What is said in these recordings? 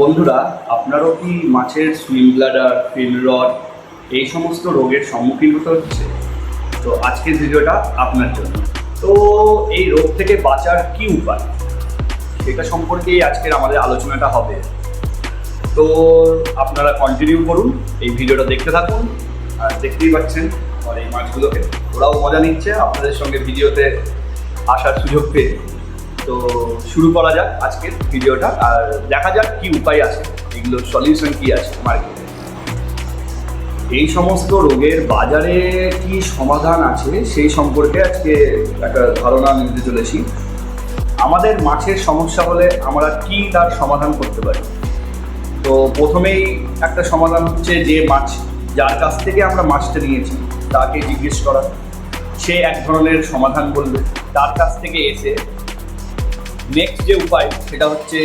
বন্ধুরা, আপনারও কি মাছের সুইম ব্লাডার ফিল রড এই সমস্ত রোগের সম্মুখীন হতে হচ্ছে? তো আজকের ভিডিওটা আপনার জন্য। তো এই রোগ থেকে বাঁচার কি উপায়? সেটা সম্পর্কেই আজকের আমাদের আলোচনাটা হবে। তো আপনারা কন্টিনিউ করুন, এই ভিডিওটা দেখতে থাকুন। আর দেখতেই পাচ্ছেন আর এই মাছগুলোকে। ওরাও মজা নিচ্ছে, আপনাদের সঙ্গে ভিডিওতে আসার সুযোগ পেয়ে। তো শুরু করা যাক আজকের ভিডিওটা, আর দেখা যাক কি উপায় আছে এগুলোর সলিউশন কি আছে মার্কেটে এই সমস্ত রোগের বাজারে কি সমাধান আছে, সেই সম্পর্কে আজকে একটা ধারণা দিতে চলেছি। আমাদের মাছের সমস্যা হলে আমরা কি তার সমাধান করতে পারি? তো প্রথমেই একটা সমাধান হচ্ছে যে মাছ, যার কাছ থেকে আমরা মাছটা নিয়েছি, তাকে জিজ্ঞেস করা। সে এক ধরনের সমাধান বলবে, তার কাছ থেকে এসে নেক্সট যে উপায় সেটা হচ্ছে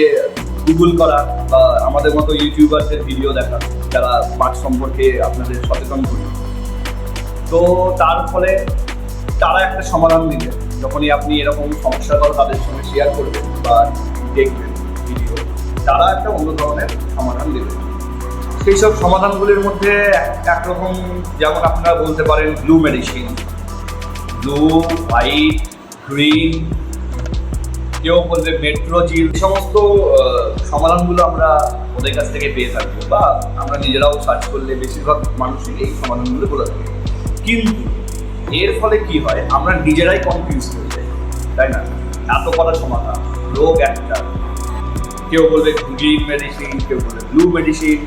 গুগল করা বা আমাদের মতো ইউটিউবারদের ভিডিও দেখা, যারা মাছ সম্পর্কে আপনাদের সচেতন করবে তো তার ফলে তারা একটা সমাধান দিবে। যখনই আপনি এরকম সমস্যাগুলো তাদের সঙ্গে শেয়ার করবেন বা দেখবেন ভিডিও তারা একটা অন্য ধরনের সমাধান দেবে। সেই সব সমাধানগুলির মধ্যে এক- একরকম যেমন আপনারা বলতে পারেন blue medicine blue white green কেউ বলবে মেট্রোজিল সমস্ত সমাধানগুলো আমরা ওদের কাছ থেকে পেয়ে থাকব বা আমরা নিজেরাও সার্চ করলে বেশিরভাগ মানুষই এই সমাধানগুলো বলে থাকে। কিন্তু এর ফলে কি হয়? আমরা নিজেরাই কনফিউজ হয়ে যাই, তাই না? এত কটা সমাধান রোগ একটা কেউ বলবে গ্রিন মেডিসিন কেউ বলবে ব্লু মেডিসিন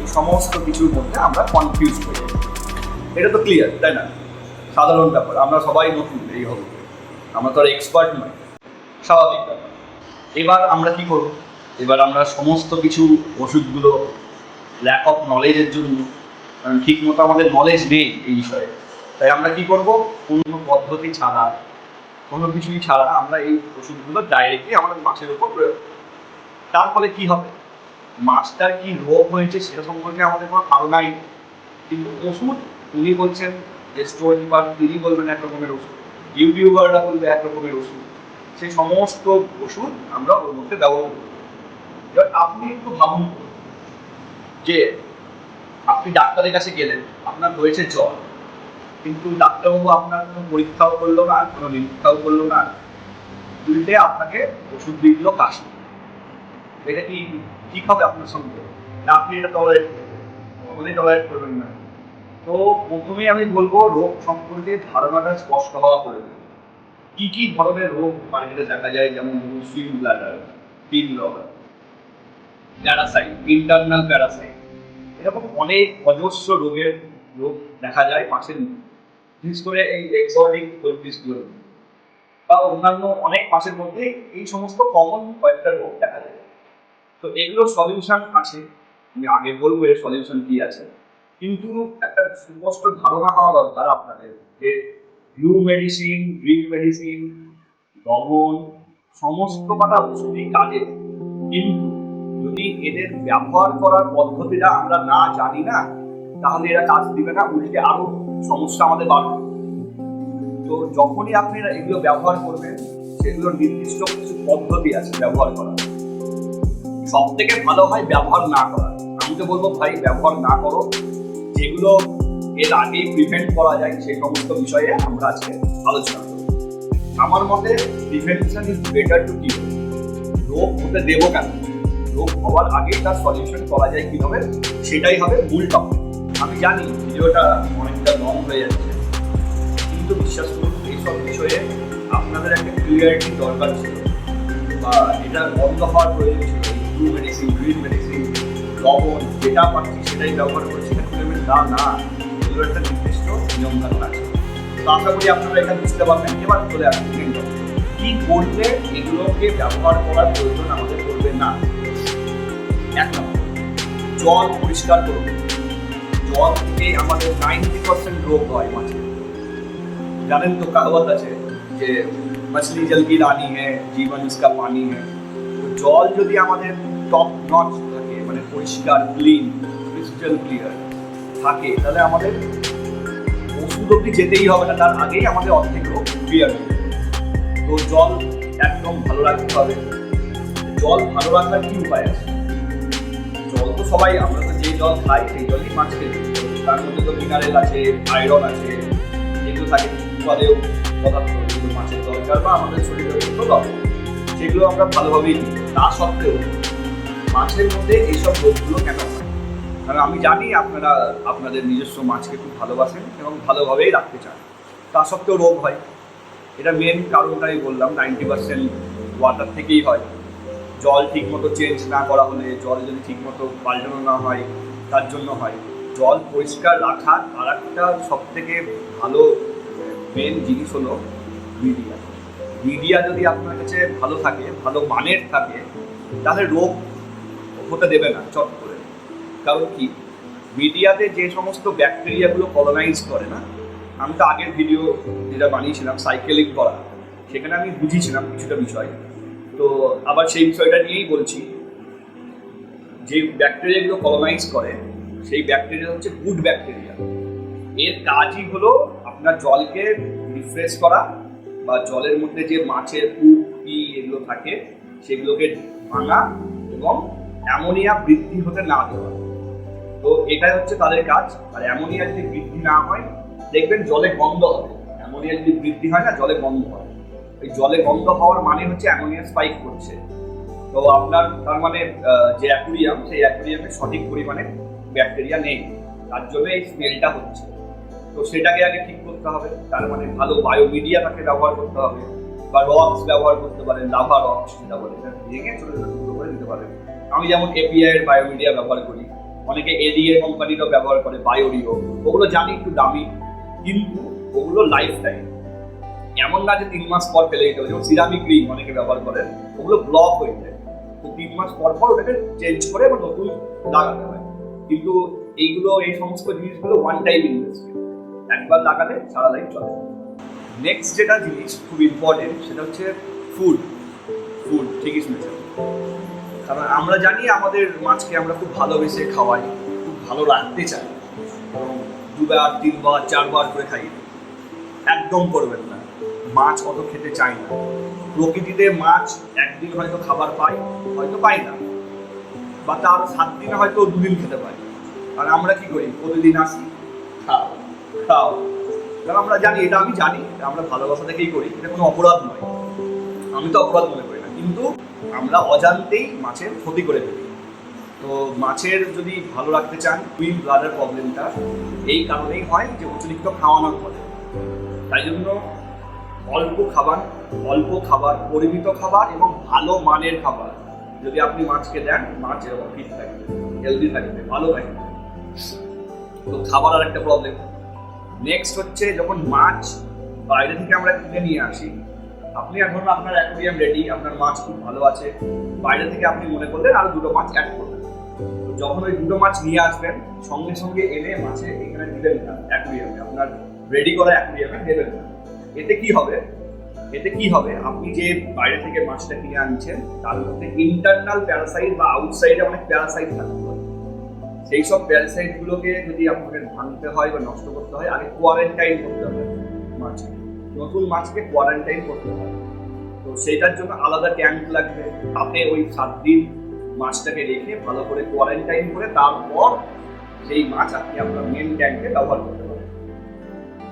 এই সমস্ত কিছুর মধ্যে আমরা কনফিউজ হয়ে যাই। এটা তো ক্লিয়ার তাই না? সাধারণ ব্যাপার, আমরা সবাই নতুন, এই হবে। আমরা তো আর এক্সপার্ট নয় স্বাভাবিক এবার আমরা কি করব? এবার আমরা সমস্ত কিছু ওষুধগুলো ল্যাক অফ নলেজের জন্য, কারণ ঠিক মতো আমাদের নলেজ নেই এই বিষয়ে। তাই আমরা কি করব? কোনো পদ্ধতি ছাড়া, কোনো কিছুই ছাড়া আমরা এই ওষুধগুলো ডাইরেক্টলি আমাদের মাছের উপর প্রয়োগ। তার ফলে কি হবে? মাছটার কি রোগ হয়েছে সেটা সম্পর্কে আমাদের কোনো ধারণাই কিন্তু ওষুধ, উনি বলছেন রেস্টুরেন্ট বা তিনি বলবেন এক রকমের ওষুধ ইউটিউবাররা বলবে এক রকমের ওষুধ। সেই সমস্ত ওষুধ আমরা ওর মধ্যে ব্যবহার এবার আপনি একটু ভাবুন যে আপনি ডাক্তারের কাছে গেলেন, আপনার হয়েছে জ্বর, কিন্তু ডাক্তারবাবু আপনার কোনো পরীক্ষাও করল না, কোনো নিরীক্ষাও করল না, উল্টে আপনাকে ওষুধ দিয়ে দিল কাশি। এটা কি ঠিক হবে আপনার সঙ্গে? না, আপনি এটা টলারেট করবেন টলারেট করবেন না। তো প্রথমেই আমি বলব, রোগ সম্পর্কে ধারণাটা স্পষ্ট হওয়া করে কি কি ধরনের রোগ মার্কেটে দেখা যায়, যেমন সুইম ব্লাডার পিন লগার প্যারাসাইট ইন্টারনাল প্যারাসাইট এরকম অনেক অজস্র রোগের রোগ দেখা যায় মধ্যে। বিশেষ করে এই এক্সোটিক পরিবেশগুলো বা অন্যান্য অনেক মাছের মধ্যে এই সমস্ত কমন কয়েকটা রোগ দেখা যায়। তো এগুলোর সলিউশন আছে। আমি আগে বলব এর সলিউশন কি আছে। কিন্তু একটা সুস্পষ্ট ধারণা হওয়া দরকার আপনাদের যে ব্লু মেডিসিন গ্রিন মেডিসিন লবণ, সমস্ত কটা ওষুধই কাজে কিন্তু যদি এদের ব্যবহার করার পদ্ধতিটা আমরা না জানি না, তাহলে এরা কাজ দিবে না, উল্টে আরও সমস্যা আমাদের বাড়বে। তো যখনই আপনি এগুলো ব্যবহার করবেন সেগুলোর নির্দিষ্ট কিছু পদ্ধতি আছে ব্যবহার করার। সব থেকে ভালো হয় ব্যবহার না করা। আমি তো বলব ভাই, ব্যবহার না করো। যেগুলো এর আগেই প্রিভেন্ট করা যায় সেই সমস্ত বিষয়ে আমরা আজকে আলোচনা করব। আমার মতে prevention is better to cure রোগ হতে দেবো কেন? রোগ হওয়ার আগেই তার সলিউশন করা যায় কীভাবে? সেটাই হবে মূল টপিক আমি জানি ভিডিওটা অনেকটা লং হয়ে যাচ্ছে, কিন্তু বিশ্বাস করুন, এইসব বিষয়ে আপনাদের একটা ক্লিয়ারিটি দরকার ছিল। বা এটা বন্ধ হওয়ার প্রয়োজন ছিল। ব্লু মেডিসিন গ্রিন মেডিসিন লবণ, যেটা পাচ্ছি সেটাই ব্যবহার করছি। না না। এগুলো একটা নির্দিষ্ট নিয়মকানুন আছে। তো আশা করি আপনারা এটা বুঝতে পারবেন। এবার চলে আসুন মেন কি করলে এগুলোকে ব্যবহার করার প্রয়োজন আমাদের করবে না? এক জল পরিষ্কার করবে। জল থেকে আমাদের নাইনটি পার্সেন্ট রোগ হয় মাছের জানেন তো কাহাবত আছে যে মাছলি জল কি রানী হ্যাঁ জীবন ইসকা পানি হ্যাঁ জল যদি আমাদের টপ নচ থাকে মানে পরিষ্কার ক্লিন ক্রিস্টাল ক্লিয়ার থাকে, তাহলে আমাদের ওষুধ অব্দি যেতেই হবে না, তার আগেই আমাদের অর্ধেক রোগ ক্লিয়ার তো জল একদম ভালো রাখতে হবে। জল ভালো রাখার কি উপায় আছে? জল তো সবাই, আমরা তো যে জল খাই, সেই জলই মাছ থাকি। তার মধ্যে তো মিনারেল আছে আয়রন আছে যেগুলো থাকে উপাদেয় পদার্থ মাছের দরকার বা আমাদের শরীরের জন্য দরকার। সেগুলো আমরা ভালোভাবেই নিই। তা সত্ত্বেও মাছের মধ্যে এইসব রোগগুলো কেন কারণ আমি জানি আপনারা আপনাদের নিজস্ব মাছকে খুব ভালোবাসেন এবং ভালোভাবেই রাখতে চান। তা সত্ত্বেও রোগ হয়। এটা মেন কারণটাই বললাম নাইনটি পার্সেন্ট ওয়াটার থেকেই হয়। জল ঠিকমতো চেঞ্জ না করা হলে, জল যদি ঠিকমতো পাল্টানো না হয়, তার জন্য হয়। জল পরিষ্কার রাখার আর একটা সব থেকে ভালো মেন জিনিস হলো মিডিয়া মিডিয়া যদি আপনার কাছে ভালো থাকে, ভালো মানের থাকে, তাহলে রোগ হতে দেবে না, চট করে। কারণ কি? মিডিয়াতে যে সমস্ত ব্যাকটেরিয়াগুলো কলোনাইজ করে না, আমি তো আগের ভিডিও যেটা বানিয়েছিলাম সাইকেলিং করা, সেখানে আমি বুঝিয়েছিলাম কিছুটা বিষয়। তো আবার সেই বিষয়টা নিয়েই বলছি, যে ব্যাকটেরিয়াগুলো কলোনাইজ করে, সেই ব্যাকটেরিয়া হচ্ছে গুড ব্যাকটেরিয়া এর কাজই হলো আপনার জলকে রিফ্রেশ করা বা জলের মধ্যে যে মাছের পুক কি এগুলো থাকে, সেগুলোকে ভাঙা এবং অ্যামোনিয়া বৃদ্ধি হতে না দেওয়া। তো এটাই হচ্ছে তাদের কাজ। আর অ্যামোনিয়া যদি বৃদ্ধি না হয়, দেখবেন জলে গন্ধ হবে। অ্যামোনিয়া যদি বৃদ্ধি হয় না, জলে গন্ধ হয় ওই জলে গন্ধ হওয়ার মানে হচ্ছে অ্যামোনিয়া স্পাইক করছে। তো আপনার তার মানে যে অ্যাকুরিয়াম সেই অ্যাকুরিয়ামে সঠিক পরিমাণে ব্যাকটেরিয়া নেই। তার জন্য এই স্মেলটা হচ্ছে। তো সেটাকে আগে ঠিক করতে হবে। তার মানে ভালো বায়োমিডিয়া তাকে ব্যবহার করতে হবে। বা রক্স ব্যবহার করতে পারেন লাভা রক্স যেটা বলে ভেঙে ছোটো ছোটো টুকরো করে দিতে পারেন। আমি যেমন এপিআই এর বায়োমিডিয়া ব্যবহার করি। অনেকে এডিএ কোম্পানিরও ব্যবহার করে বায়োরিও ওগুলো জানি একটু দামি, কিন্তু ওগুলো লাইফ টাইম এমন না যে তিন মাস পর ফেলে দিতে হবে। যেমন সিরামিক ক্রিম অনেকে ব্যবহার করেন ওগুলো ব্লক হয়ে যায়। তো তিন মাস পর পর ওটাকে চেঞ্জ করে আবার নতুন লাগাতে হয়। কিন্তু এইগুলো, এই সমস্ত জিনিসগুলো ওয়ান টাইম ইনভেস্টমেন্ট একবার লাগালে সারা লাইফ চলে। নেক্সট যেটা জিনিস খুব ইম্পর্টেন্ট সেটা হচ্ছে ফুড ফুড ঠিকই শুনেছেন। কারণ আমরা জানি আমাদের মাছকে আমরা খুব ভালোবেসে খাওয়াই, খুব ভালো রাখতে চাই। দুবার, তিনবার, চারবার করে খাই একদম করবেন না। মাছ অত খেতে চাই না। প্রকৃতিতে মাছ একদিন হয়তো খাবার পায় হয়তো পায় না। বা তার সাত দিন হয়তো দুদিন খেতে পায় আর আমরা কি করি? প্রতিদিন আসি, খাও খাও। কারণ আমরা জানি, এটা আমি জানি, এটা আমরা ভালোবাসা থেকেই করি। এটা কোনো অপরাধ নয়। আমি তো অপরাধ মনে করি না। কিন্তু আমরা অজান্তেই মাছের ক্ষতি করে ফেলি। তো মাছের যদি ভালো রাখতে চান, কুইন ব্লাডের প্রবলেমটা এই কারণেই হয় যে অতিরিক্ত খাওয়ানোর ফলে তাই জন্য অল্প খাবার অল্প খাবার, পরিমিত খাবার এবং ভালো মানের খাবার যদি আপনি মাছকে দেন, মাছ এরকম ফিট থাকবে হেলদি থাকবে, ভালো থাকবে। তো খাবার আর একটা প্রবলেম নেক্সট হচ্ছে যখন মাছ বাইরে থেকে আমরা কিনে নিয়ে আসি আপনি এখন আপনার অ্যাকোরিয়াম রেডি আপনার মাছ খুব ভালো আছে। বাইরে থেকে আপনি মনে করলেন আরও দুটো মাছ অ্যাড করবেন। যখন ওই দুটো মাছ নিয়ে আসবেন, সঙ্গে সঙ্গে এনে মাছে এখানে দিবেন না অ্যাকোরিয়ামে আপনার রেডি করা অ্যাকোরিয়ামে দেবেন না। এতে কি হবে? এতে কি হবে? আপনি যে বাইরে থেকে মাছটা কিনে আনছেন, তার মধ্যে ইন্টারনাল প্যারাসাইট বা আউটসাইডে অনেক প্যারাসাইট থাকতে পারে। সেই সব প্যারাসাইট গুলোকে যদি আপনাকে ভাঙতে হয় বা নষ্ট করতে হয়, আগে কোয়ারেন্টাইন করতে হবে। নতুন মাছকে কোয়ারেন্টাইন করতে হয়। তো সেইটার জন্য আলাদা ট্যাঙ্ক লাগবে। তাতে ওই সাত দিন মাছটাকে রেখে ভালো করে কোয়ারেন্টাইন করে তারপর সেই মাছ আপনি আপনার মেন ট্যাঙ্কে ব্যবহার করতে পারেন।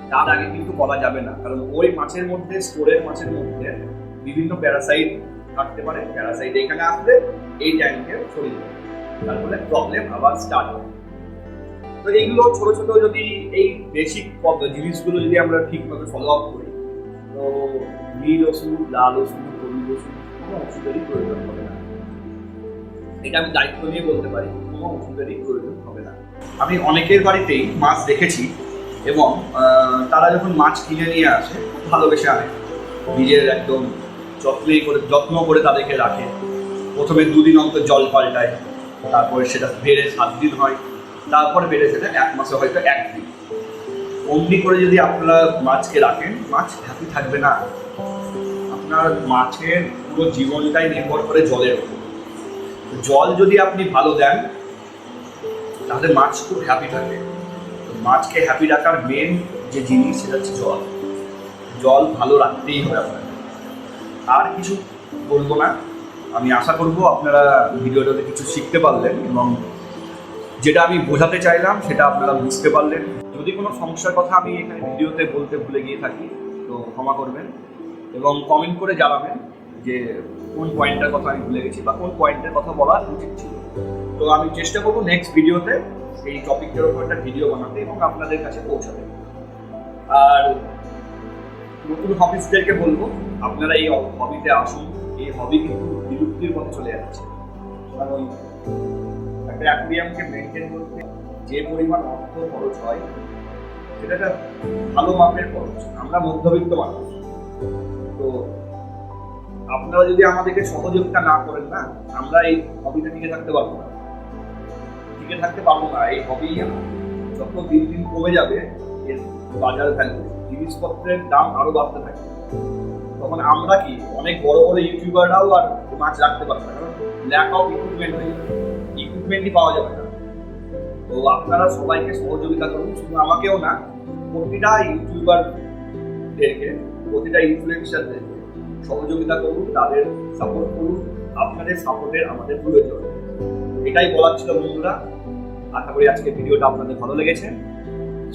তার আগে কিন্তু করা যাবে না। কারণ ওই মাছের মধ্যে, স্টোরের মাছের মধ্যে বিভিন্ন প্যারাসাইট থাকতে পারে। প্যারাসাইট এখানে আসলে এই ট্যাঙ্কে ছড়িয়ে যাবে তার ফলে প্রবলেম আবার স্টার্ট হবে। তো এইগুলো ছোট ছোট যদি এই বেসিক জিনিসগুলো যদি আমরা ঠিকভাবে ফলো আপ করি তো নীল ওষুধ লাল ওষুধ হলুদ ওষুধ কোনো ওষুধেরই প্রয়োজন হবে না। এটা আমি দায়িত্ব নিয়ে বলতে পারি, কোনো ওষুধেরই প্রয়োজন হবে না। আমি অনেকের বাড়িতেই মাছ দেখেছি এবং তারা যখন মাছ কিনে নিয়ে আসে, খুব ভালোবেসে আনে। নিজের একদম যত্নেই করে, যত্ন করে তাদেরকে রাখে। প্রথমে দুদিন অন্তর জল পাল্টায়, তারপরে সেটা বেড়ে সাত দিন হয়, তারপরে বেড়ে সেটা এক মাসে হয়তো একদিন। অমনি করে যদি আপনারা মাছকে রাখেন, মাছ হ্যাপি থাকবে না। আপনার মাছের পুরো জীবনটাই নির্ভর করে জলের উপর। জল যদি আপনি ভালো দেন, তাহলে মাছ খুব হ্যাপি থাকে। মাছকে হ্যাপি রাখার মেন যে জিনিস, সেটা হচ্ছে জল। জল ভালো রাখতেই হবে আপনাকে। আর কিছু বলব না। আমি আশা করব আপনারা ভিডিওটাতে কিছু শিখতে পারলেন এবং যেটা আমি বোঝাতে চাইলাম, সেটা আপনারা বুঝতে পারলেন। যদি কোনো সমস্যার কথা আমি এখানে ভিডিওতে বলতে ভুলে গিয়ে থাকি, তো ক্ষমা করবেন এবং কমেন্ট করে জানাবেন যে কোন পয়েন্টটার কথা আমি ভুলে গেছি বা কোন পয়েন্টের কথা বলা উচিত ছিল। তো আমি চেষ্টা করব নেক্সট ভিডিওতে এই টপিকটার উপর একটা ভিডিও বানাতে এবং আপনাদের কাছে পৌঁছাতে। আর নতুন হবিসদেরকে বলব, আপনারা এই হবিতে আসুন, এই হবি কিন্তু বিলুপ্তির পথে চলে যাচ্ছে। কারণ অ্যাকুরিয়ামকে মেনটেন করতে যে পরিমাণ অর্থ খরচ হয়, সেটা একটা ভালো মাপের খরচ। আমরা মধ্যবিত্ত মানুষ। তো আপনারা যদি আমাদেরকে সহযোগিতা না করেন না, আমরা এই হবিতে টিকে থাকতে পারব না। টিকে থাকতে পারব না, এই হবি যত দিন দিন কমে যাবে, এর বাজার ভ্যালু জিনিসপত্রের দাম আরও বাড়তে থাকে। তখন আমরা কি অনেক বড় বড় ইউটিউবাররাও আর মাছ রাখতে পারবে না, কারণ ল্যাক অফ ইকুইপমেন্ট হয়ে যাবে ইকুইপমেন্টই পাওয়া যাবে না। তো আপনারা সবাইকে সহযোগিতা করুন, শুধু আমাকেও না, প্রতিটা ইউটিউবারদেরকে প্রতিটা ইনফ্লুয়েন্সারদেরকে সহযোগিতা করুন, তাদের সাপোর্ট করুন, আপনাদের সাপোর্টের আমাদের প্রয়োজন। এটাই বলার ছিল বন্ধুরা। আশা করি আজকে ভিডিওটা আপনাদের ভালো লেগেছে।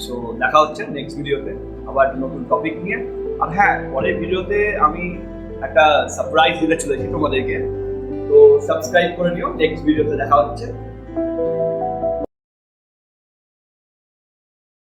সো দেখা হচ্ছে নেক্সট ভিডিওতে আবার নতুন টপিক নিয়ে। আর হ্যাঁ পরের ভিডিওতে আমি একটা সারপ্রাইজ দিতে চলেছি তোমাদেরকে। সাবস্ক্রাইব করে নিও। নেক্সট ভিডিওতে দেখা হচ্ছে।